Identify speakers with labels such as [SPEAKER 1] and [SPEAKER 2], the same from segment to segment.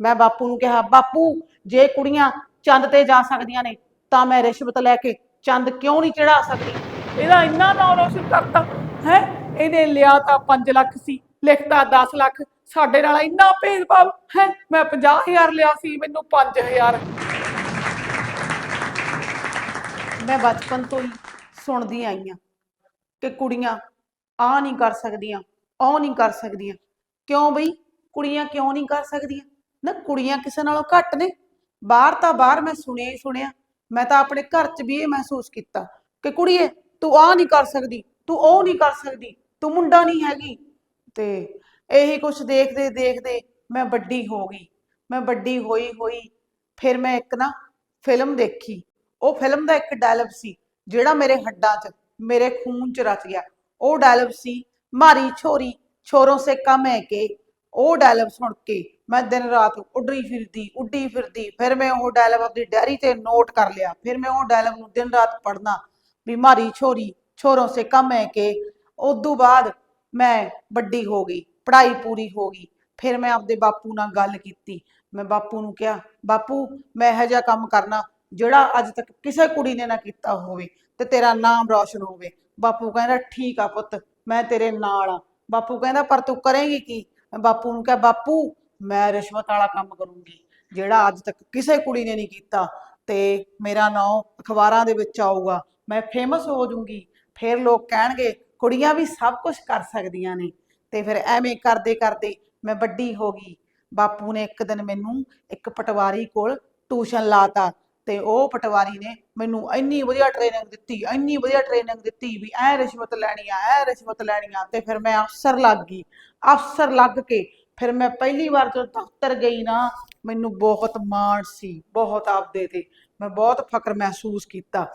[SPEAKER 1] ਮੈਂ ਬਾਪੂ ਨੂੰ ਕਿਹਾ ਬਾਪੂ ਜੇ ਕੁੜੀਆਂ ਚੰਦ ਤੇ ਜਾ ਸਕਦੀਆਂ ਨੇ ਤਾਂ ਮੈਂ ਰਿਸ਼ਵਤ ਲੈ ਕੇ ਚੰਦ ਕਿਉਂ ਨਹੀਂ ਚੜਾ ਸਕਦੀ?
[SPEAKER 2] ਇਹਦਾ ਇੰਨਾ ਨਾਂ ਰੋਸ਼ਨ ਕਰਤਾ ਹੈ? ਇਹਨੇ ਲਿਆ ਤਾਂ 5 ਲੱਖ ਸੀ ਲਿਖਤਾ 10 ਲੱਖ ਸਾਡੇ ਨਾਲ ਇੰਨਾ ਭੇਦਭਾਵ ਹੈ? ਮੈਂ 50000 ਲਿਆ ਸੀ ਮੈਨੂੰ 5000
[SPEAKER 1] ਮੈਂ ਬਚਪਨ ਤੋਂ ਹੀ ਸੁਣਦੀ ਆਈ ਹਾਂ ਕਿ ਕੁੜੀਆਂ ਆ ਨਹੀਂ ਕਰ ਸਕਦੀਆਂ ਉਹ ਨਹੀਂ ਕਰ ਸਕਦੀਆਂ। ਕਿਉਂ ਬਈ? ਕੁੜੀਆਂ ਕਿਉਂ ਨਹੀਂ ਕਰ ਸਕਦੀਆਂ? ਨਾ ਕੁੜੀਆਂ ਕਿਸੇ ਨਾਲੋਂ ਘੱਟ ਨੇ। ਬਾਹਰ ਤਾਂ ਬਾਹਰ ਮੈਂ ਸੁਣਿਆ ਹੀ ਸੁਣਿਆ। ਮੈਂ ਤਾਂ ਆਪਣੇ ਘਰ 'ਚ ਵੀ ਇਹ ਮਹਿਸੂਸ ਕੀਤਾ ਕਿ ਕੁੜੀਏ, ਤੂੰ ਆਹ ਨਹੀਂ ਕਰ ਸਕਦੀ, ਤੂੰ ਉਹ ਨਹੀਂ ਕਰ ਸਕਦੀ, ਤੂੰ ਮੁੰਡਾ ਨਹੀਂ ਹੈਗੀ। ਤੇ ਇਹੀ ਕੁਝ ਦੇਖਦੇ ਦੇਖਦੇ ਮੈਂ ਵੱਡੀ ਹੋ ਗਈ। ਮੈਂ ਵੱਡੀ ਹੋਈ ਹੋਈ ਫਿਰ ਮੈਂ ਇੱਕ ਨਾ ਫਿਲਮ ਦੇਖੀ। ਉਹ ਫਿਲਮ ਦਾ ਇੱਕ ਡਾਇਲੌਗ ਸੀ, ਜਿਹੜਾ ਮੇਰੇ ਹੱਡਾਂ 'ਚ, ਮੇਰੇ ਖੂਨ 'ਚ ਰਚ ਗਿਆ। ਉਹ ਡਾਇਲੌਗ ਸੀ, ਮਾਰੀ ਛੋਰੀ, ਛੋਰੋਂ ਸੇ ਕਮ ਹੈ ਕੇ। ਉਹ ਡਾਇਲੌਗ ਸੁਣ ਕੇ ਮੈਂ ਦਿਨ ਰਾਤ ਉੱਡਰੀ ਫਿਰਦੀ, ਉੱਡੀ ਫਿਰਦੀ, ਫਿਰ ਮੈਂ ਉਹ ਡਾਇਲੌਗ ਆਪਣੀ ਡਾਇਰੀ ਤੇ ਨੋਟ ਕਰ ਲਿਆ, ਫਿਰ ਮੈਂ ਉਹ ਡਾਇਲੌਗ ਨੂੰ ਦਿਨ ਰਾਤ ਪੜ੍ਹਨਾ, ਵੀ ਛੋਰੀ, ਛੋਰੋਂ ਸੇ ਕਮ ਹੈ ਕੇ, ਉਦੋਂ ਬਾਅਦ ਮੈਂ ਵੱਡੀ ਹੋ ਗਈ, ਪੜ੍ਹਾਈ ਪੂਰੀ ਹੋ ਗਈ, ਫਿਰ ਮੈਂ ਆਪਦੇ ਬਾਪੂ ਨਾਲ ਗੱਲ ਕੀਤੀ, ਮੈਂ ਬਾਪੂ ਨੂੰ ਕਿਹਾ, ਬਾਪੂ ਮੈਂ ਇਹੋ ਜਿਹਾ ਕੰਮ ਕਰਨਾ, ਜਿਹੜਾ ਅੱਜ ਤੱਕ ਕਿਸੇ ਕੁੜੀ ਨੇ ਨਾ ਕੀਤਾ ਹੋਵੇ ਤੇ ਤੇਰਾ ਨਾਮ ਰੌਸ਼ਨ ਹੋਵੇ, ਬਾਪੂ ਕਹਿੰਦਾ ਠੀਕ ਆ ਪੁੱਤ, ਮੈਂ ਤੇਰੇ ਨਾਲ ਆ, ਬਾਪੂ ਕਹਿੰਦਾ ਪਰ ਤੂੰ ਕਰੇਂਗੀ ਕੀ ਬਾਪੂ ਨੂੰ ਕਿਹਾ, ਬਾਪੂ ਮੈਂ ਰਿਸ਼ਵਤ ਵਾਲਾ ਕੰਮ ਕਰੂੰਗੀ, ਜਿਹੜਾ ਅੱਜ ਤੱਕ ਕਿਸੇ ਕੁੜੀ ਨੇ ਨਹੀਂ ਕੀਤਾ ਤੇ ਮੇਰਾ ਨਾਮ ਅਖਬਾਰਾਂ ਦੇ ਵਿੱਚ ਆਊਗਾ। ਮੈਂ ਫੇਮਸ ਹੋ ਜਾਊਂਗੀ। ਫਿਰ ਲੋਕ ਕਹਿਣਗੇ, ਕੁੜੀਆਂ ਵੀ ਸਭ ਕੁਝ ਕਰ ਸਕਦੀਆਂ ਨੇ। ਤੇ ਫਿਰ ਐਵੇਂ ਕਰਦੇ ਕਰਦੇ ਮੈਂ ਵੱਡੀ ਹੋ ਗਈ। ਬਾਪੂ ਨੇ ਇੱਕ ਦਿਨ ਮੈਨੂੰ ਇੱਕ ਪਟਵਾਰੀ ਕੋਲ ਟਿਊਸ਼ਨ ਲਾਤਾ ਤੇ ਉਹ ਪਟਵਾਰੀ ਨੇ ਮੈਨੂੰ ਇੰਨੀ ਵਧੀਆ ਟ੍ਰੇਨਿੰਗ ਦਿੱਤੀ, ਇੰਨੀ ਵਧੀਆ ਟ੍ਰੇਨਿੰਗ ਦਿੱਤੀ ਵੀ ਐ ਰਿਸ਼ਵਤ ਲੈਣੀ ਆ, ਐ ਰਿਸ਼ਵਤ ਲੈਣੀ ਆ ਤੇ ਫਿਰ ਮੈਂ ਅਫਸਰ ਲੱਗ ਗਈ। ਅਫਸਰ ਲੱਗ ਕੇ ਫਿਰ ਮੈਂ ਪਹਿਲੀ ਵਾਰ ਜਦੋਂ ਦਫ਼ਤਰ ਗਈ ਨਾ, ਮੈਨੂੰ ਬਹੁਤ ਮਾਣ ਸੀ, ਬਹੁਤ ਆਪਦੇ ਤੇ। ਮੈਂ ਬਹੁਤ ਫਖਰ ਮਹਿਸੂਸ ਕੀਤਾ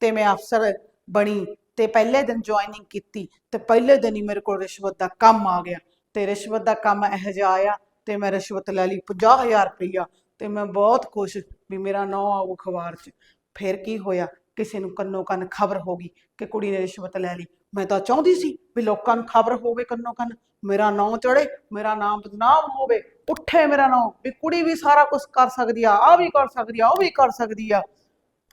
[SPEAKER 1] ਤੇ ਮੈਂ ਅਫਸਰ ਬਣੀ ਤੇ ਪਹਿਲੇ ਦਿਨ ਜੁਆਇਨਿੰਗ ਕੀਤੀ ਤੇ ਪਹਿਲੇ ਦਿਨ ਹੀ ਮੇਰੇ ਕੋਲ ਰਿਸ਼ਵਤ ਦਾ ਕੰਮ ਆ ਗਿਆ। ਤੇ ਰਿਸ਼ਵਤ ਦਾ ਕੰਮ ਇਹੋ ਜਿਹਾ ਆਇਆ ਤੇ ਮੈਂ ਰਿਸ਼ਵਤ ਲੈ ਲਈ 50000 ਰੁਪਈਆ ਤੇ ਮੈਂ ਬਹੁਤ ਖੁਸ਼ ਵੀ ਮੇਰਾ ਨਾਂ ਆਊ ਅਖਬਾਰ 'ਚ। ਫਿਰ ਕੀ ਹੋਇਆ? ਕਿਸੇ ਨੂੰ ਕੰਨੋ ਕੰਨ ਖਬਰ ਹੋ ਗਈ ਕਿ ਕੁੜੀ ਨੇ ਰਿਸ਼ਵਤ ਲੈ ਲਈ। ਮੈਂ ਤਾਂ ਚਾਹੁੰਦੀ ਸੀ ਵੀ ਲੋਕਾਂ ਨੂੰ ਖਬਰ ਹੋਵੇ ਕੰਨੋ ਕੰਨ, ਮੇਰਾ ਨਾਂ ਚੜੇ ਮੇਰਾ ਨਾਮ ਬਦਨਾਮ ਹੋਵੇ, ਉੱਠੇ ਮੇਰਾ ਨਾਂ, ਵੀ ਕੁੜੀ ਵੀ ਸਾਰਾ ਕੁਝ ਕਰ ਸਕਦੀ ਆ ਆ ਵੀ ਕਰ ਸਕਦੀ ਆ, ਉਹ ਵੀ ਕਰ ਸਕਦੀ ਆ।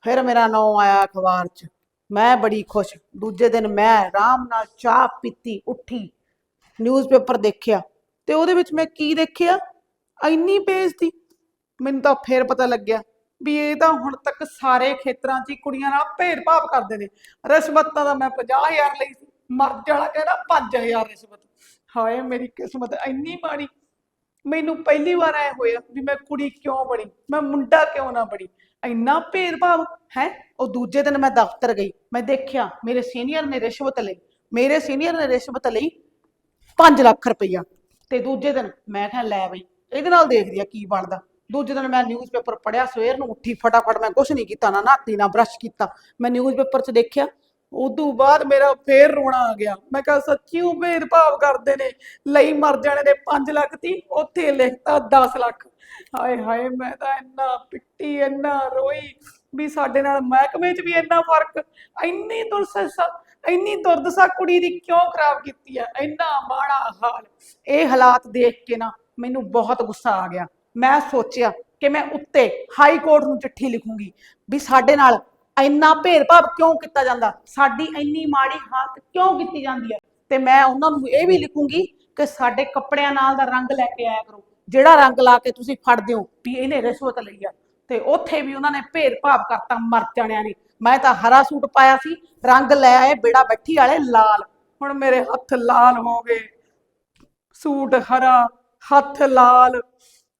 [SPEAKER 1] ਫਿਰ ਮੇਰਾ ਨਾਂ ਆਇਆ ਅਖਬਾਰ 'ਚ। ਮੈਂ ਬੜੀ ਖੁਸ਼। ਦੂਜੇ ਦਿਨ ਮੈਂ ਆਰਾਮ ਨਾਲ ਚਾਹ ਪੀਤੀ, ਉੱਠੀ ਨਿਊਜ਼ਪੇਪਰ ਦੇਖਿਆ ਤੇ ਉਹਦੇ ਵਿੱਚ ਮੈਂ ਕੀ ਦੇਖਿਆ? ਇੰਨੀ ਪੇਜ ਬੇਇੱਜ਼ਤੀ। ਮੈਨੂੰ ਤਾਂ ਫੇਰ ਪਤਾ ਲੱਗਿਆ ਵੀ ਇਹ ਤਾਂ ਹੁਣ ਤੱਕ ਸਾਰੇ ਖੇਤਰਾਂ 'ਚ ਹੀ ਕੁੜੀਆਂ ਨਾਲ ਭੇਦਭਾਵ ਕਰਦੇ ਨੇ। ਰਿਸ਼ਵਤਾਂ ਦਾ ਮੈਂ 50000 ਲਈ ਸੀ। ਮਰ ਜਾਣਾ ਕਹਿੰਦਾ 5000 ਰਿਸ਼ਵਤ। ਹਾਏ, ਮੇਰੀ ਕਿਸਮਤ ਇੰਨੀ ਮਾੜੀ। ਮੈਨੂੰ ਪਹਿਲੀ ਵਾਰ ਐ ਹੋਇਆ ਵੀ ਮੈਂ ਕੁੜੀ ਕਿਉਂ ਬਣੀ? ਮੈਂ ਮੁੰਡਾ ਕਿਉਂ ਨਾ ਬਣੀ? ਇੰਨਾ ਭੇਦਭਾਵ, ਹੈ? ਉਹ ਦੂਜੇ ਦਿਨ ਮੈਂ ਦਫ਼ਤਰ ਗਈ। ਮੈਂ ਦੇਖਿਆ, ਮੇਰੇ ਸੀਨੀਅਰ ਨੇ ਰਿਸ਼ਵਤ ਲਈ ਮੇਰੇ ਸੀਨੀਅਰ ਨੇ ਰਿਸ਼ਵਤ ਲਈ 5 ਲੱਖ ਰੁਪਈਆ। ਤੇ ਦੂਜੇ ਦਿਨ ਮੈਂ ਕਿਹਾ, ਲੈ ਬਈ, ਇਹਦੇ ਨਾਲ ਦੇਖਦੀ ਆ ਕੀ ਬਣਦਾ। ਦੂਜੇ ਦਿਨ ਮੈਂ ਨਿਊਜ਼ਪੇਪਰ ਪੜਿਆ ਸਵੇਰ ਨੂੰ ਉੱਠੀ ਫਟਾਫਟ ਮੈਂ ਕੁਝ ਨਹੀਂ ਕੀਤਾ, ਨਾ ਨਹਾਤੀ, ਨਾ ਬ੍ਰਸ਼ ਕੀਤਾ। ਮੈਂ ਨਿਊਜ਼ਪੇਪਰ 'ਚ ਦੇਖਿਆ, ਉਦੋਂ ਬਾਅਦ ਮੇਰਾ ਫੇਰ ਰੋਣਾ ਆ ਗਿਆ। ਮੈਂ ਕਿਹਾ, ਸੱਚੀ ਉਹ ਭੇਦਭਾਵ ਕਰਦੇ ਨੇ, ਲਈ ਮਰ ਜਾਣੇ ਨੇ 5 ਲੱਖ ਤੀ ਉੱਥੇ ਲਿਖਤਾ 10 ਲੱਖ। ਹਾਏ ਹਾਏ, ਮੈਂ ਤਾਂ ਇੰਨਾ ਪਿੱਟੀ, ਇੰਨਾ ਰੋਈ ਵੀ ਸਾਡੇ ਨਾਲ ਮਹਿਕਮੇ 'ਚ ਵੀ ਇੰਨਾ ਫ਼ਰਕ, ਇੰਨੀ ਦੁਰਦਸ਼ਾ ਇੰਨੀ ਦੁਰਦਸ਼ਾ ਕੁੜੀ ਦੀ ਕਿਉਂ ਖਰਾਬ ਕੀਤੀ ਹੈ ਇੰਨਾ ਮਾੜਾ ਹਾਲ। ਇਹ ਹਾਲਾਤ ਦੇਖ ਕੇ ਨਾ ਮੈਨੂੰ ਬਹੁਤ ਗੁੱਸਾ ਆ ਗਿਆ। ਮੈਂ ਸੋਚਿਆ ਕਿ ਮੈਂ ਉੱਤੇ ਹਾਈ ਕੋਰਟ ਨੂੰ ਚਿੱਠੀ ਲਿਖੂੰਗੀ ਵੀ ਸਾਡੇ ਨਾਲ ਇੰਨਾ ਭੇਦਭਾਵ ਕਿਉਂ ਕੀਤਾ ਜਾਂਦਾ? ਸਾਡੀ ਇੰਨੀ ਮਾੜੀ ਹਾਲਤ ਕਿਉਂ ਕੀਤੀ ਜਾਂਦੀ ਹੈ? ਤੇ ਮੈਂ ਉਹਨਾਂ ਨੂੰ ਇਹ ਵੀ ਲਿਖੂੰਗੀ ਕਿ ਸਾਡੇ ਕੱਪੜਿਆਂ ਨਾਲ ਦਾ ਰੰਗ ਲੈ ਕੇ ਆਇਆ ਕਰੋ। ਜਿਹੜਾ ਰੰਗ ਲਾ ਕੇ ਤੁਸੀਂ ਫੜਦੇ ਹੋ, ਵੀ ਇਹਨੇ ਰਿਸ਼ਵਤ ਲਈ ਆ। ਤੇ ਉੱਥੇ ਵੀ ਉਹਨਾਂ ਨੇ ਭੇਦਭਾਵ ਕਰਤਾ ਮਰ ਜਾਣਿਆਂ ਨੇ। ਮੈਂ ਤਾਂ ਹਰਾ ਸੂਟ ਪਾਇਆ ਸੀ, ਰੰਗ ਲੈ ਆਏ ਬੇੜਾ ਬੈਠੀ ਵਾਲੇ ਲਾਲ। ਹੁਣ ਮੇਰੇ ਹੱਥ ਲਾਲ ਹੋ ਗਏ। ਸੂਟ ਹਰਾ, ਹੱਥ ਲਾਲ।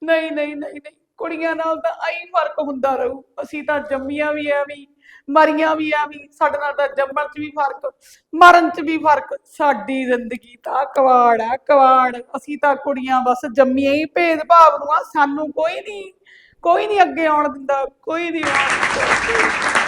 [SPEAKER 1] ਨਹੀਂ ਨਹੀਂ ਨਹੀਂ ਨਹੀਂ। ਕੁੜੀਆਂ ਨਾਲ ਤਾਂ ਆਈ ਫ਼ਰਕ ਹੁੰਦਾ ਰਹੂ। ਅਸੀਂ ਤਾਂ ਜੰਮੀਆਂ ਵੀ ਐਵੇਂ, ਮਰੀਆਂ ਵੀ ਐਵੇਂ। ਸਾਡੇ ਨਾਲ ਤਾਂ ਜੰਮਣ 'ਚ ਵੀ ਫ਼ਰਕ, ਮਰਨ 'ਚ ਵੀ ਫ਼ਰਕ। ਸਾਡੀ ਜ਼ਿੰਦਗੀ ਤਾਂ ਕਵਾੜ ਆ, ਕਵਾੜ। ਅਸੀਂ ਤਾਂ ਕੁੜੀਆਂ ਬਸ ਜੰਮੀਆਂ ਹੀ ਭੇਦਭਾਵ ਨੂੰ ਆ। ਸਾਨੂੰ ਕੋਈ ਨਹੀਂ ਕੋਈ ਨਹੀਂ ਅੱਗੇ ਆਉਣ ਦਿੰਦਾ, ਕੋਈ ਨਹੀਂ ਆਉਣ ਦਿੰਦਾ।